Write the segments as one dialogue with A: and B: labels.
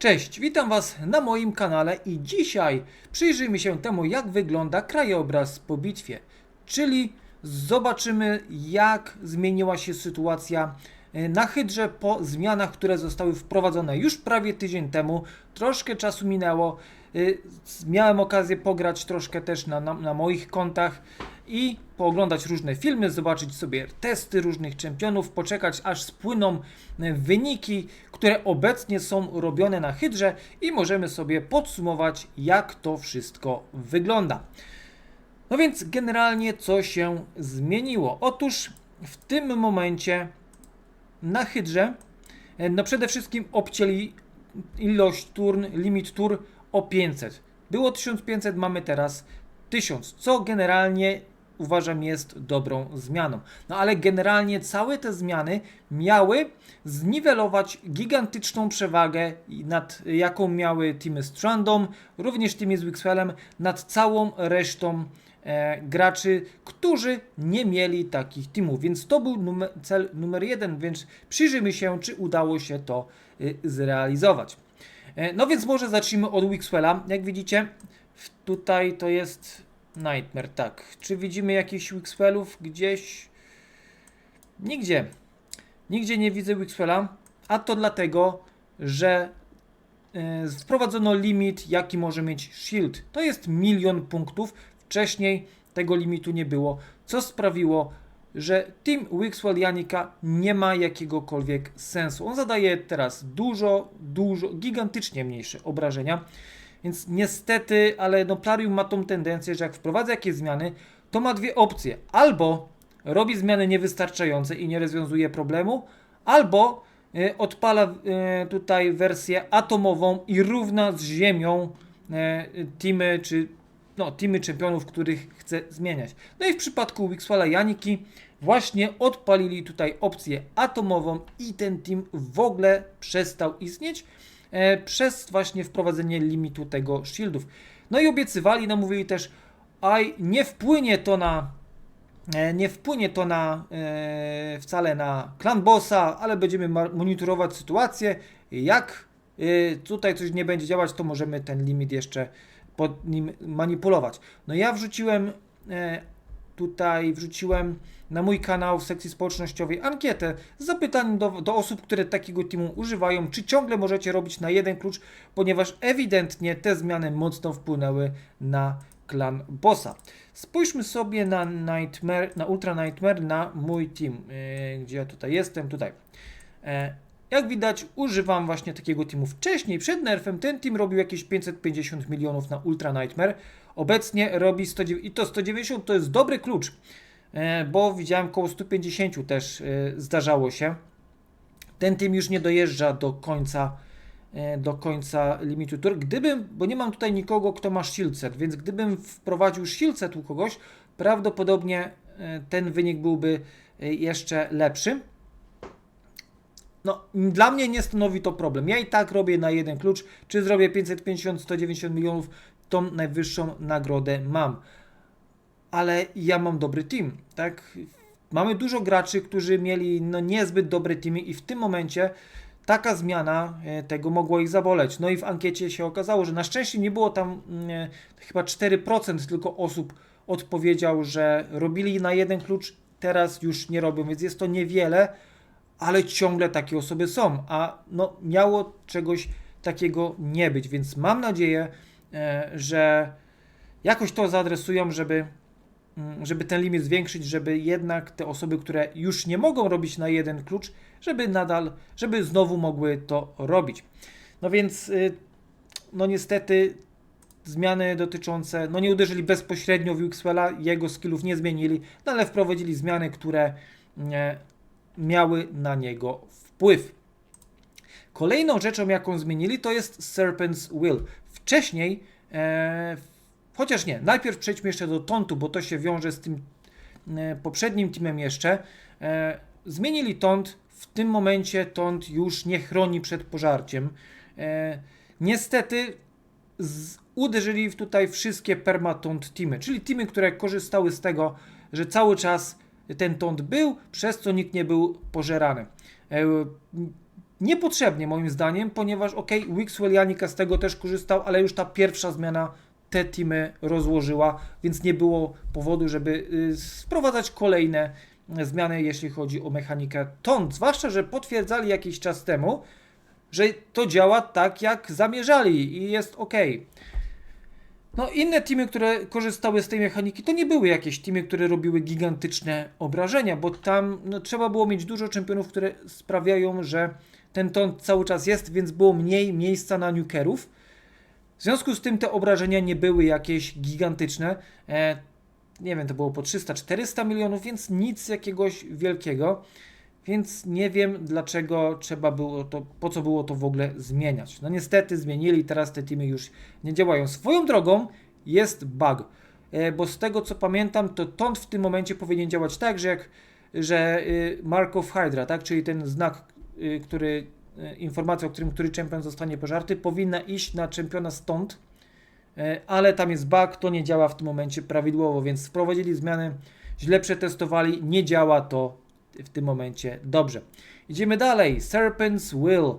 A: Cześć, witam Was na moim kanale i dzisiaj przyjrzyjmy się temu, jak wygląda krajobraz po bitwie. Czyli zobaczymy, jak zmieniła się sytuacja e, na Hydrze po zmianach, które zostały wprowadzone już prawie tydzień temu. Troszkę czasu minęło. e, Miałem okazję pograć troszkę też na, na, na moich kontach i pooglądać różne filmy, zobaczyć sobie testy różnych czempionów, poczekać aż spłyną e, wyniki, które obecnie są robione na Hydrze i możemy sobie podsumować, jak to wszystko wygląda. No więc generalnie co się zmieniło? Otóż w tym momencie na Hydrze e, no przede wszystkim obcięli ilość turn, limit tur o 500. Było 1500, mamy teraz 1000, co generalnie uważam jest dobrą zmianą. No ale generalnie całe te zmiany miały zniwelować gigantyczną przewagę, nad jaką miały teamy z Trandom, również teamy z Wixwellem, nad całą resztą e, graczy, którzy nie mieli takich teamów. Więc to był numer, cel numer jeden, więc przyjrzyjmy się, czy udało się to y, zrealizować. E, no więc może zacznijmy od Wixwella. Jak widzicie, tutaj to jest Nightmare, tak. Czy widzimy jakichś Wixwellów gdzieś? Nigdzie. Nigdzie nie widzę Wixwella, a to dlatego, że e, wprowadzono limit, jaki może mieć Shield. To jest milion punktów. Wcześniej tego limitu nie było, co sprawiło, że Team Wixwell Janika nie ma jakiegokolwiek sensu. On zadaje teraz dużo, dużo, gigantycznie mniejsze obrażenia. Więc niestety, ale no Plarium ma tą tendencję, że jak wprowadza jakieś zmiany, to ma dwie opcje. Albo robi zmiany niewystarczające i nie rozwiązuje problemu, albo e, odpala e, tutaj wersję atomową i równa z ziemią e, teamy czy no, teamy czempionów, których chce zmieniać. No i w przypadku Wixwella Janiki właśnie odpalili tutaj opcję atomową i ten team w ogóle przestał istnieć przez właśnie wprowadzenie limitu tego shieldów. No i obiecywali, no mówili też, aj nie wpłynie to na e, nie wpłynie to na e, wcale na klan bossa, ale będziemy monitorować sytuację. Jak e, tutaj coś nie będzie działać, to możemy ten limit jeszcze pod nim manipulować. No ja wrzuciłem e, tutaj wrzuciłem na mój kanał w sekcji społecznościowej ankietę z zapytaniem do, do osób, które takiego teamu używają, czy ciągle możecie robić na jeden klucz, ponieważ ewidentnie te zmiany mocno wpłynęły na klan bossa. Spójrzmy sobie na Nightmare, na Ultra Nightmare, na mój team. Yy, gdzie ja tutaj jestem? Tutaj. E, jak widać, używam właśnie takiego teamu wcześniej, przed nerfem. Ten team robił jakieś 550 milionów na Ultra Nightmare. Obecnie robi 109, i to 190 to jest dobry klucz, e, bo widziałem koło 150 też e, zdarzało się. Ten team już nie dojeżdża do końca e, do końca limitu tur. Gdybym, bo nie mam tutaj nikogo, kto ma shield set, więc gdybym wprowadził shield set u kogoś, prawdopodobnie ten wynik byłby jeszcze lepszy. No, dla mnie nie stanowi to problem. Ja i tak robię na jeden klucz. Czy zrobię 550, 190 milionów, tą najwyższą nagrodę mam. Ale ja mam dobry team, tak? Mamy dużo graczy, którzy mieli no, niezbyt dobre teamy i w tym momencie taka zmiana e, tego mogła ich zaboleć. No i w ankiecie się okazało, że na szczęście nie było tam e, chyba 4% tylko osób odpowiedział, że robili na jeden klucz, teraz już nie robią, więc jest to niewiele, ale ciągle takie osoby są, a no miało czegoś takiego nie być, więc mam nadzieję, że jakoś to zaadresują, żeby, mm, żeby ten limit zwiększyć, żeby jednak te osoby, które już nie mogą robić na jeden klucz, żeby nadal, żeby znowu mogły to robić. No więc, y, no niestety zmiany dotyczące, no nie uderzyli bezpośrednio w Wixwella, jego skillów nie zmienili, no ale wprowadzili zmiany, które e, miały na niego wpływ. Kolejną rzeczą, jaką zmienili, to jest Serpent's Will. Wcześniej, e, chociaż nie, najpierw przejdźmy jeszcze do Tontu, bo to się wiąże z tym e, poprzednim teamem jeszcze. E, zmienili Tont, w tym momencie Tont już nie chroni przed pożarciem. E, niestety z, uderzyli tutaj wszystkie permatont teamy, czyli teamy, które korzystały z tego, że cały czas ten tont był, przez co nikt nie był pożerany. E, Niepotrzebnie moim zdaniem, ponieważ ok, Wixwell Janika z tego też korzystał, ale już ta pierwsza zmiana te teamy rozłożyła, więc nie było powodu, żeby y, sprowadzać kolejne zmiany, jeśli chodzi o mechanikę ton. Zwłaszcza, że potwierdzali jakiś czas temu, że to działa tak, jak zamierzali i jest ok. No, inne teamy, które korzystały z tej mechaniki, to nie były jakieś teamy, które robiły gigantyczne obrażenia, bo tam no, trzeba było mieć dużo czempionów, które sprawiają, że ten ton cały czas jest, więc było mniej miejsca na nukerów. W związku z tym te obrażenia nie były jakieś gigantyczne. E, nie wiem, to było po 300-400 milionów, więc nic jakiegoś wielkiego. Więc nie wiem, dlaczego trzeba było to, po co było to w ogóle zmieniać. No niestety zmienili, teraz te teamy już nie działają. Swoją drogą jest bug, e, bo z tego co pamiętam, to tąd w tym momencie powinien działać tak, że jak że y, Mark of Hydra, tak, czyli ten znak, który, y, informacja o którym który czempion zostanie pożarty, powinna iść na czempiona stąd, e, ale tam jest bug, to nie działa w tym momencie prawidłowo, więc wprowadzili zmiany, źle przetestowali, nie działa to w tym momencie dobrze. Idziemy dalej. Serpent's Will,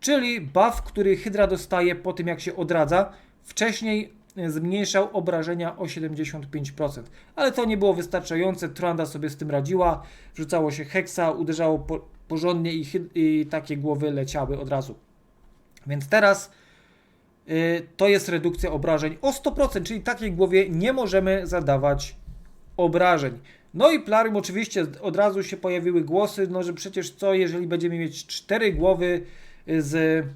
A: czyli buff, który Hydra dostaje po tym jak się odradza. Wcześniej e, zmniejszał obrażenia o 75%, ale to nie było wystarczające. Tranda sobie z tym radziła, wrzucało się heksa, uderzało po, porządnie i, i, takie głowy leciały od razu. Więc teraz y, to jest redukcja obrażeń o 100%, czyli takiej głowie nie możemy zadawać obrażeń. No i Plarium oczywiście od razu się pojawiły głosy, no że przecież co, jeżeli będziemy mieć cztery głowy z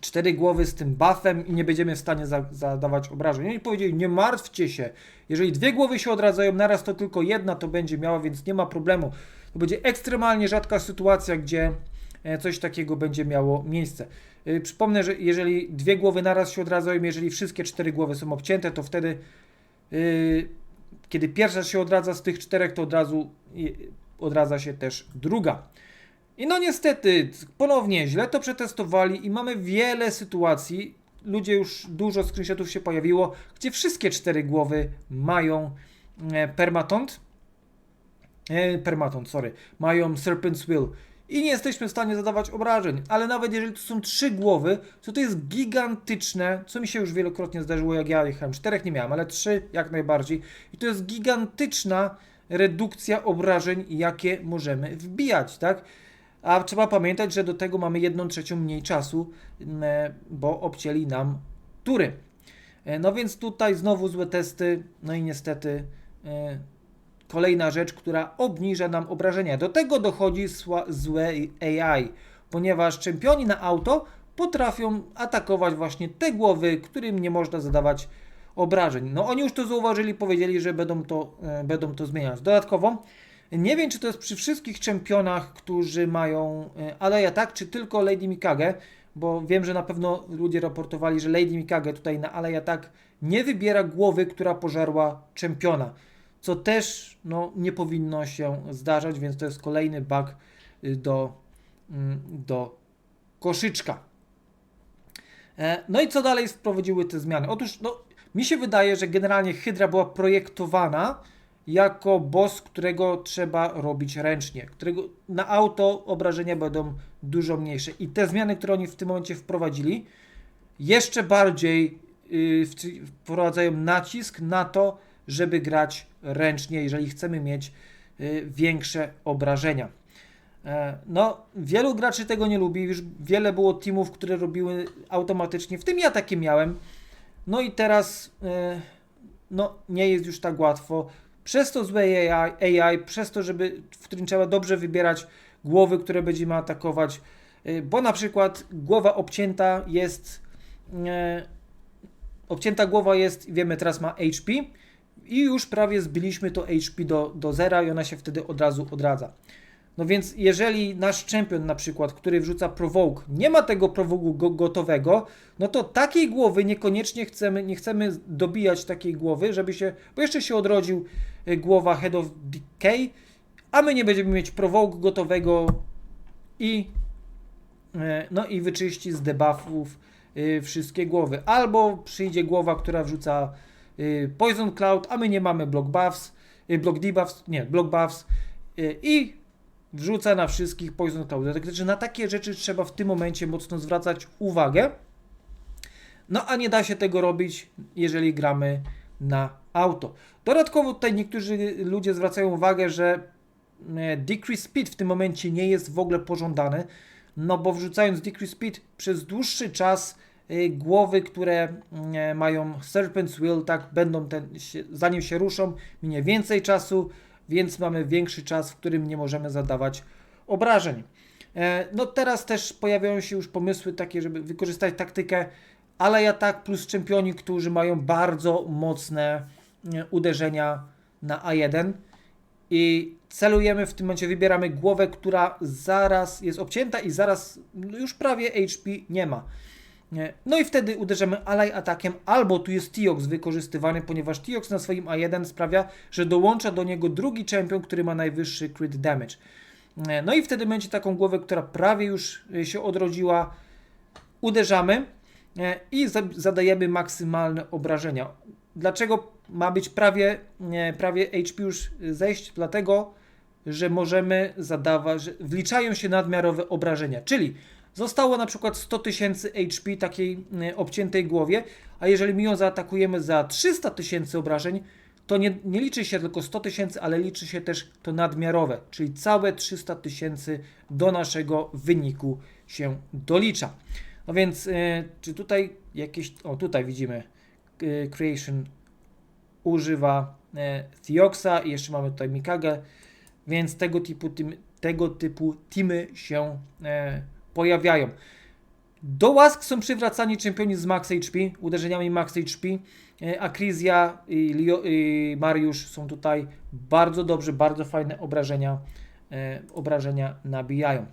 A: cztery głowy z tym buffem i nie będziemy w stanie za, zadawać obrażeń. Oni powiedzieli, nie martwcie się, jeżeli dwie głowy się odradzają naraz, to tylko jedna to będzie miała, więc nie ma problemu. To będzie ekstremalnie rzadka sytuacja, gdzie e, coś takiego będzie miało miejsce. E, przypomnę, że jeżeli dwie głowy naraz się odradzają, jeżeli wszystkie cztery głowy są obcięte, to wtedy yy, kiedy pierwsza się odradza z tych czterech, to od razu odradza się też druga. I no niestety, ponownie źle to przetestowali i mamy wiele sytuacji, ludzie już dużo screenshotów się pojawiło, gdzie wszystkie cztery głowy mają e, permatont, e, permatont, sorry, mają Serpent's Will. I nie jesteśmy w stanie zadawać obrażeń, ale nawet jeżeli to są trzy głowy, to to jest gigantyczne, co mi się już wielokrotnie zdarzyło, jak ja jechałem, czterech nie miałem, ale trzy jak najbardziej. I to jest gigantyczna redukcja obrażeń, jakie możemy wbijać, tak? A trzeba pamiętać, że do tego mamy jedną trzecią mniej czasu, mm, bo obcięli nam tury. E, no więc tutaj znowu złe testy, no i niestety e, kolejna rzecz, która obniża nam obrażenia. Do tego dochodzi złe AI, ponieważ czempioni na auto potrafią atakować właśnie te głowy, którym nie można zadawać obrażeń. No oni już to zauważyli, powiedzieli, że będą to, e, będą to zmieniać. Dodatkowo nie wiem, czy to jest przy wszystkich czempionach, którzy mają e, Aleja tak, czy tylko Lady Mikage, bo wiem, że na pewno ludzie raportowali, że Lady Mikage tutaj na Aleja tak nie wybiera głowy, która pożarła czempiona co też no, nie powinno się zdarzać, więc to jest kolejny bug y, do, mm, do koszyczka. E, no i co dalej wprowadziły te zmiany? Otóż no, mi się wydaje, że generalnie Hydra była projektowana jako boss, którego trzeba robić ręcznie, którego na auto obrażenia będą dużo mniejsze. I te zmiany, które oni w tym momencie wprowadzili, jeszcze bardziej yy, wprowadzają nacisk na to, żeby grać ręcznie, jeżeli chcemy mieć y, większe obrażenia. E, no, wielu graczy tego nie lubi, już wiele było teamów, które robiły automatycznie, w tym ja takie miałem. No i teraz e, no, nie jest już tak łatwo. Przez to złe AI, AI przez to, żeby, w którym trzeba dobrze wybierać głowy, które będziemy atakować, e, bo na przykład głowa obcięta jest, obcięta głowa jest, wiemy teraz ma HP, i już prawie zbiliśmy to HP do, do zera i ona się wtedy od razu odradza. No więc jeżeli nasz czempion na przykład, który wrzuca provoke, nie ma tego prowogu go gotowego, no to takiej głowy niekoniecznie chcemy, nie chcemy dobijać takiej głowy, żeby się, bo jeszcze się odrodził y, głowa Head of Decay, a my nie będziemy mieć provoke gotowego i y, no i wyczyści z debuffów y, wszystkie głowy. Albo przyjdzie głowa, która wrzuca Poison Cloud, a my nie mamy block buffs, y, block debuffs, nie, block buffs y, i wrzuca na wszystkich Poison Cloud. Także na takie rzeczy trzeba w tym momencie mocno zwracać uwagę. No a nie da się tego robić, jeżeli gramy na auto. Dodatkowo tutaj niektórzy ludzie zwracają uwagę, że decrease speed w tym momencie nie jest w ogóle pożądany, no bo wrzucając decrease speed przez dłuższy czas głowy, które e, mają Serpent's Will, tak, będą ten, zanim się ruszą, minie więcej czasu, więc mamy większy czas, w którym nie możemy zadawać obrażeń. No teraz też pojawiają się już pomysły takie, żeby wykorzystać taktykę ale tak plus czempioni, którzy mają bardzo mocne uderzenia na A1 i celujemy w tym momencie, wybieramy głowę, która zaraz jest obcięta i zaraz już prawie HP nie ma. No i wtedy uderzamy alaj atakiem, albo tu jest Tiox wykorzystywany, ponieważ Tiox na swoim A1 sprawia, że dołącza do niego drugi czempion, który ma najwyższy crit damage. No i wtedy będzie taką głowę, która prawie już się odrodziła, uderzamy E, i zadajemy maksymalne obrażenia. Dlaczego ma być prawie, prawie HP już zejść? Dlatego, że możemy zadawać, że wliczają się nadmiarowe obrażenia, czyli zostało na przykład 100 tysięcy HP takiej e, obciętej głowie, a jeżeli my ją zaatakujemy za 300 tysięcy obrażeń, to nie, nie liczy się tylko 100 tysięcy, ale liczy się też to nadmiarowe, czyli całe 300 tysięcy do naszego wyniku się dolicza. No więc, y, czy tutaj jakieś. O, tutaj widzimy. Y, Creation używa y, Thioxa i jeszcze mamy tutaj Mikage, więc tego typu, tym, tego typu teamy się pojawiają. Do łask są przywracani czempioni z Max HP, uderzeniami Max HP. Akrizja i, Lio, i Mariusz są tutaj bardzo dobrze, bardzo fajne obrażenia, obrażenia nabijają.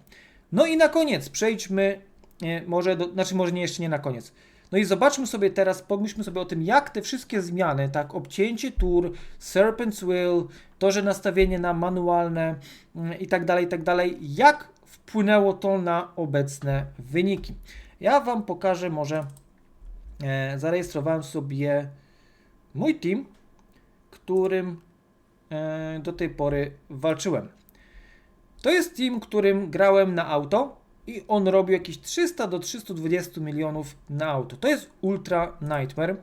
A: No i na koniec przejdźmy nie, może, do, znaczy może nie jeszcze nie na koniec. No i zobaczmy sobie teraz, pomyślmy sobie o tym, jak te wszystkie zmiany, tak, obcięcie tur, Serpent's Will, to, że nastawienie na manualne mm, i tak dalej, i tak dalej, jak wpłynęło to na obecne wyniki. Ja Wam pokażę może, e, zarejestrowałem sobie mój team, którym e, do tej pory walczyłem. To jest team, którym grałem na auto, i on robi jakieś 300 do 320 milionów na auto. To jest Ultra Nightmare.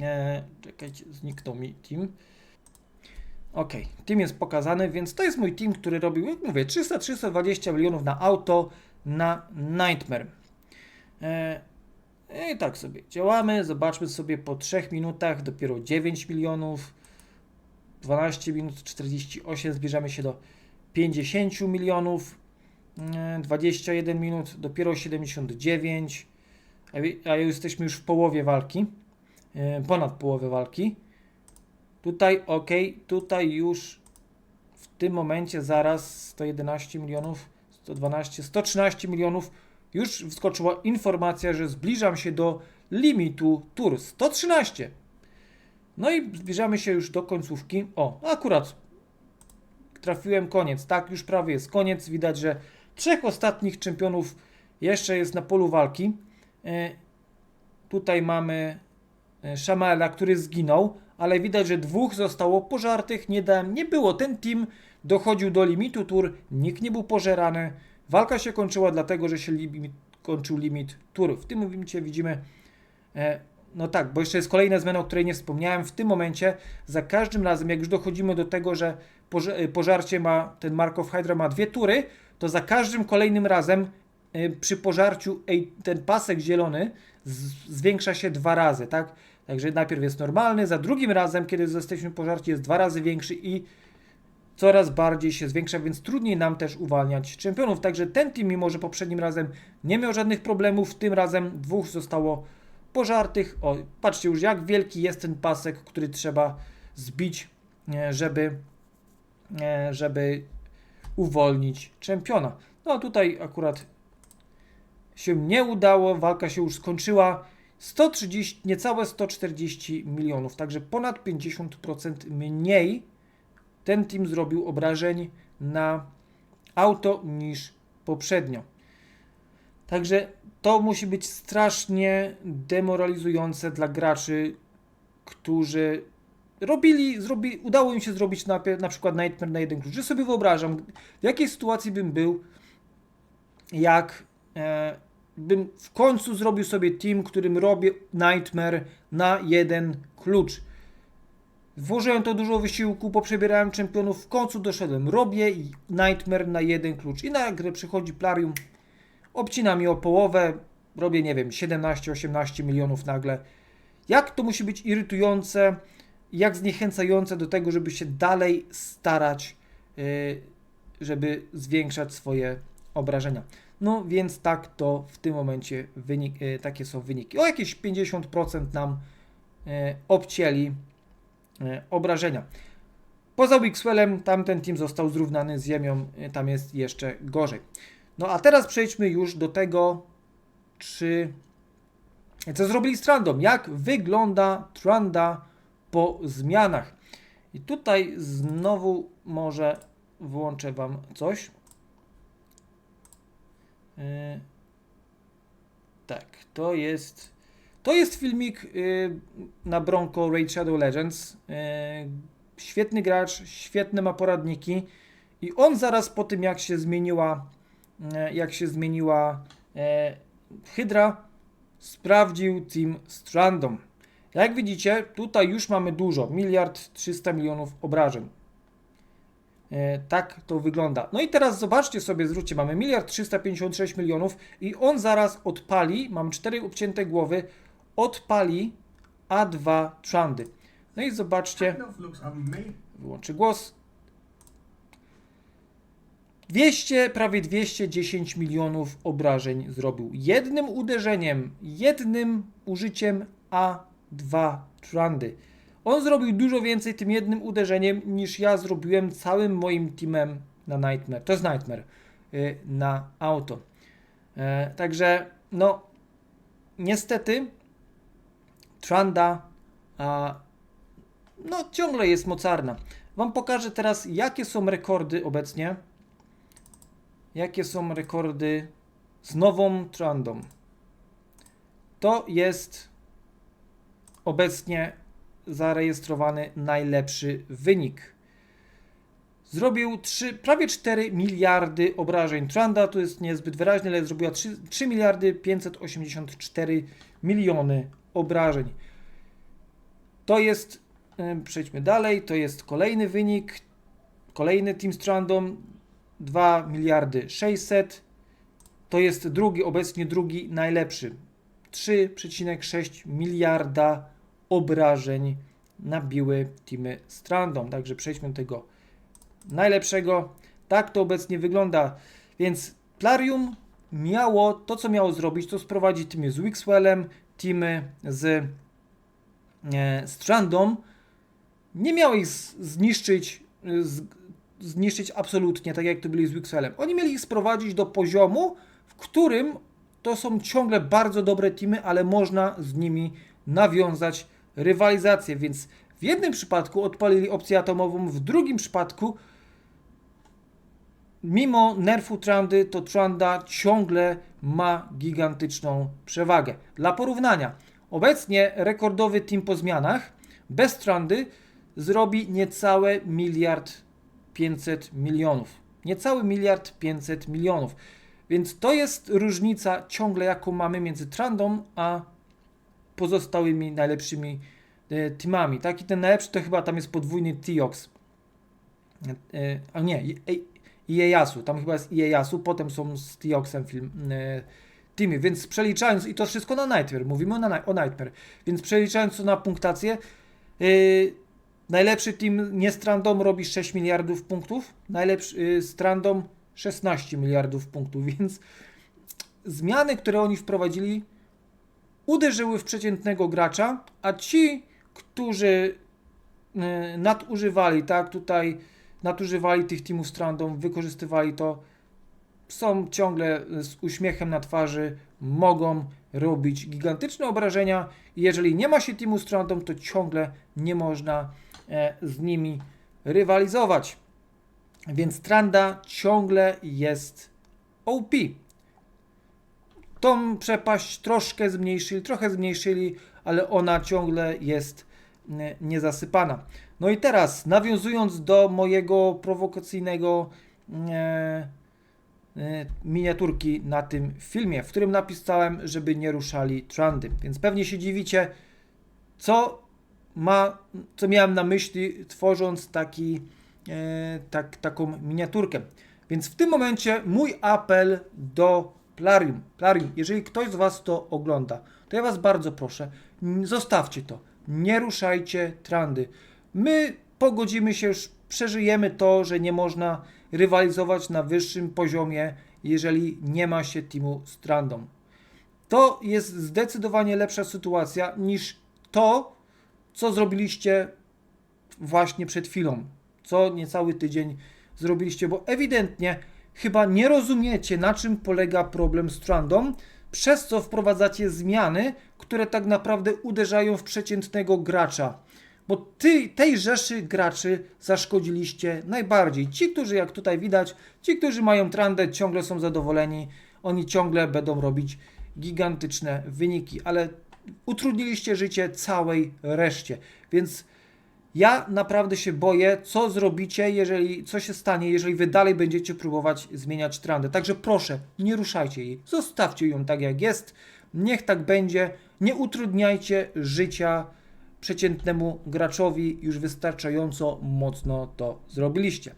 A: Eee, czekajcie, zniknął mi team. Ok, team jest pokazany, więc to jest mój team, który robił, jak mówię, 300-320 milionów na auto na Nightmare. Eee, I tak sobie działamy. Zobaczmy sobie po 3 minutach dopiero 9 milionów. 12 minut 48 zbierzamy się do 50 milionów. 21 minut, dopiero 79, a jesteśmy już w połowie walki, e, ponad połowę walki. Tutaj ok, tutaj już w tym momencie zaraz 111 milionów, 112, 113 milionów. Już wskoczyła informacja, że zbliżam się do limitu tur 113. No i zbliżamy się już do końcówki. O, akurat trafiłem koniec, tak, już prawie jest koniec. Widać, że Trzech ostatnich czempionów jeszcze jest na polu walki. E, tutaj mamy e, Shamala, który zginął, ale widać, że dwóch zostało pożartych. Nie, dałem, nie było. Ten team dochodził do limitu tur, nikt nie był pożerany. Walka się kończyła dlatego, że się limit, kończył limit tur. W tym momencie widzimy e, no tak, bo jeszcze jest kolejna zmiana, o której nie wspomniałem. W tym momencie, za każdym razem, jak już dochodzimy do tego, że pożarcie ma, ten Markov Hydra ma dwie tury, to za każdym kolejnym razem y, przy pożarciu ten pasek zielony zwiększa się dwa razy, tak? Także najpierw jest normalny, za drugim razem, kiedy jesteśmy pożarci, jest dwa razy większy i coraz bardziej się zwiększa, więc trudniej nam też uwalniać czempionów. Także ten team, mimo że poprzednim razem nie miał żadnych problemów, tym razem dwóch zostało pożartych. O, patrzcie już jak wielki jest ten pasek, który trzeba zbić, żeby, żeby uwolnić czempiona. No tutaj akurat się nie udało, walka się już skończyła. 130, niecałe 140 milionów, także ponad 50% mniej ten team zrobił obrażeń na auto niż poprzednio. Także to musi być strasznie demoralizujące dla graczy, którzy robili, zrobi, udało im się zrobić na, na przykład Nightmare na jeden klucz. Że sobie wyobrażam, w jakiej sytuacji bym był, jak e, bym w końcu zrobił sobie team, którym robię Nightmare na jeden klucz. Włożyłem to dużo wysiłku, poprzebierałem czempionów, w końcu doszedłem. Robię Nightmare na jeden klucz. I na grę przychodzi Plarium, obcina mi o połowę, robię, nie wiem, 17-18 milionów nagle. Jak to musi być irytujące, jak zniechęcające do tego, żeby się dalej starać, yy, żeby zwiększać swoje obrażenia. No więc tak to w tym momencie wynik, yy, takie są wyniki. O jakieś 50% nam yy, obcięli yy, obrażenia. Poza Wixwellem tamten team został zrównany z ziemią, tam jest jeszcze gorzej. No a teraz przejdźmy już do tego, czy co zrobili z jak wygląda Tranda po zmianach. I tutaj znowu może włączę Wam coś. Yy, tak, to jest to jest filmik yy, na Bronco Raid Shadow Legends. Yy, świetny gracz, świetne ma poradniki i on zaraz po tym jak się zmieniła jak się zmieniła Hydra sprawdził Team Strandom. Jak widzicie, tutaj już mamy dużo, miliard 300 milionów obrażeń. E, tak to wygląda. No i teraz zobaczcie sobie, zwróćcie, mamy miliard 356 milionów i on zaraz odpali, mam cztery obcięte głowy, odpali A2 Trandy. No i zobaczcie, wyłączy głos. 200, prawie 210 milionów obrażeń zrobił. Jednym uderzeniem, jednym użyciem A2 Trandy. On zrobił dużo więcej tym jednym uderzeniem niż ja zrobiłem całym moim teamem na Nightmare. To jest Nightmare yy, na auto. Yy, także, no, niestety, Tranda a, no, ciągle jest mocarna. Wam pokażę teraz, jakie są rekordy obecnie. Jakie są rekordy z nową Trandą. To jest obecnie zarejestrowany najlepszy wynik. Zrobił 3, prawie 4 miliardy obrażeń. Tranda to jest niezbyt wyraźne, ale zrobiła 3, 3 miliardy 584 miliony obrażeń. To jest, przejdźmy dalej, to jest kolejny wynik, kolejny Team Strandom, 2 miliardy 600. To jest drugi, obecnie drugi najlepszy. 3,6 miliarda obrażeń nabiły teamy Strandom. Także przejdźmy do tego najlepszego. Tak to obecnie wygląda. Więc Plarium miało to, co miało zrobić, to sprowadzić teamy z Wixwellem, teamy z e, Strandom. Nie miało ich zniszczyć, z, zniszczyć absolutnie, tak jak to byli z Wixwellem. Oni mieli ich sprowadzić do poziomu, w którym to są ciągle bardzo dobre teamy, ale można z nimi nawiązać rywalizację, więc w jednym przypadku odpalili opcję atomową, w drugim przypadku mimo nerfu Trandy, to Tranda ciągle ma gigantyczną przewagę. Dla porównania, obecnie rekordowy team po zmianach bez Trandy zrobi niecałe miliard 500 milionów. Niecały miliard 500 milionów. Więc to jest różnica ciągle, jaką mamy między Trandą a pozostałymi najlepszymi e, teamami. Taki ten najlepszy to chyba tam jest podwójny Tiox. E, a nie, Iejasu. Tam chyba jest Iejasu, potem są z Tioxem film e, teamy. Więc przeliczając, i to wszystko na Nightmare, mówimy na, o Nightmare, więc przeliczając to na punktację, najlepszy team nie Strandom robi 6 miliardów punktów, najlepszy Strandom 16 miliardów punktów, więc zmiany, które oni wprowadzili, uderzyły w przeciętnego gracza, a ci, którzy e, nadużywali, tak, tutaj nadużywali tych teamów Strandom, wykorzystywali to, są ciągle z uśmiechem na twarzy, mogą robić gigantyczne obrażenia jeżeli nie ma się teamu Strandom, to ciągle nie można e, z nimi rywalizować. Więc Stranda ciągle jest OP. Tą przepaść troszkę zmniejszyli, trochę zmniejszyli, ale ona ciągle jest e, niezasypana. No i teraz, nawiązując do mojego prowokacyjnego e, e, miniaturki na tym filmie, w którym napisałem, żeby nie ruszali trendy. Więc pewnie się dziwicie, co ma, co miałem na myśli, tworząc taki, e, tak, taką miniaturkę. Więc w tym momencie mój apel do Plarium. Plarium, jeżeli ktoś z Was to ogląda, to ja Was bardzo proszę, zostawcie to. Nie ruszajcie trendy. My pogodzimy się, już przeżyjemy to, że nie można rywalizować na wyższym poziomie, jeżeli nie ma się teamu z. To jest zdecydowanie lepsza sytuacja niż to, co zrobiliście właśnie przed chwilą, co niecały tydzień zrobiliście, bo ewidentnie chyba nie rozumiecie, na czym polega problem z Trandą, przez co wprowadzacie zmiany, które tak naprawdę uderzają w przeciętnego gracza. Bo ty, tej rzeszy graczy zaszkodziliście najbardziej. Ci, którzy, jak tutaj widać, ci, którzy mają Trandę, ciągle są zadowoleni, oni ciągle będą robić gigantyczne wyniki, ale utrudniliście życie całej reszcie. Więc ja naprawdę się boję, co zrobicie, jeżeli co się stanie, jeżeli wy dalej będziecie próbować zmieniać trendy. Także proszę, nie ruszajcie jej. Zostawcie ją tak jak jest. Niech tak będzie. Nie utrudniajcie życia przeciętnemu graczowi. Już wystarczająco mocno to zrobiliście.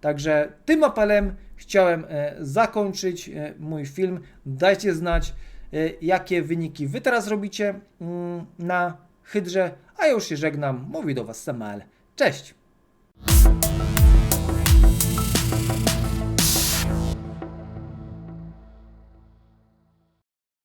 A: Także tym apelem chciałem e, zakończyć e, mój film. Dajcie znać, e, jakie wyniki wy teraz robicie mm, na Hydrze, a już się żegnam. Mówi do Was Samael. Cześć!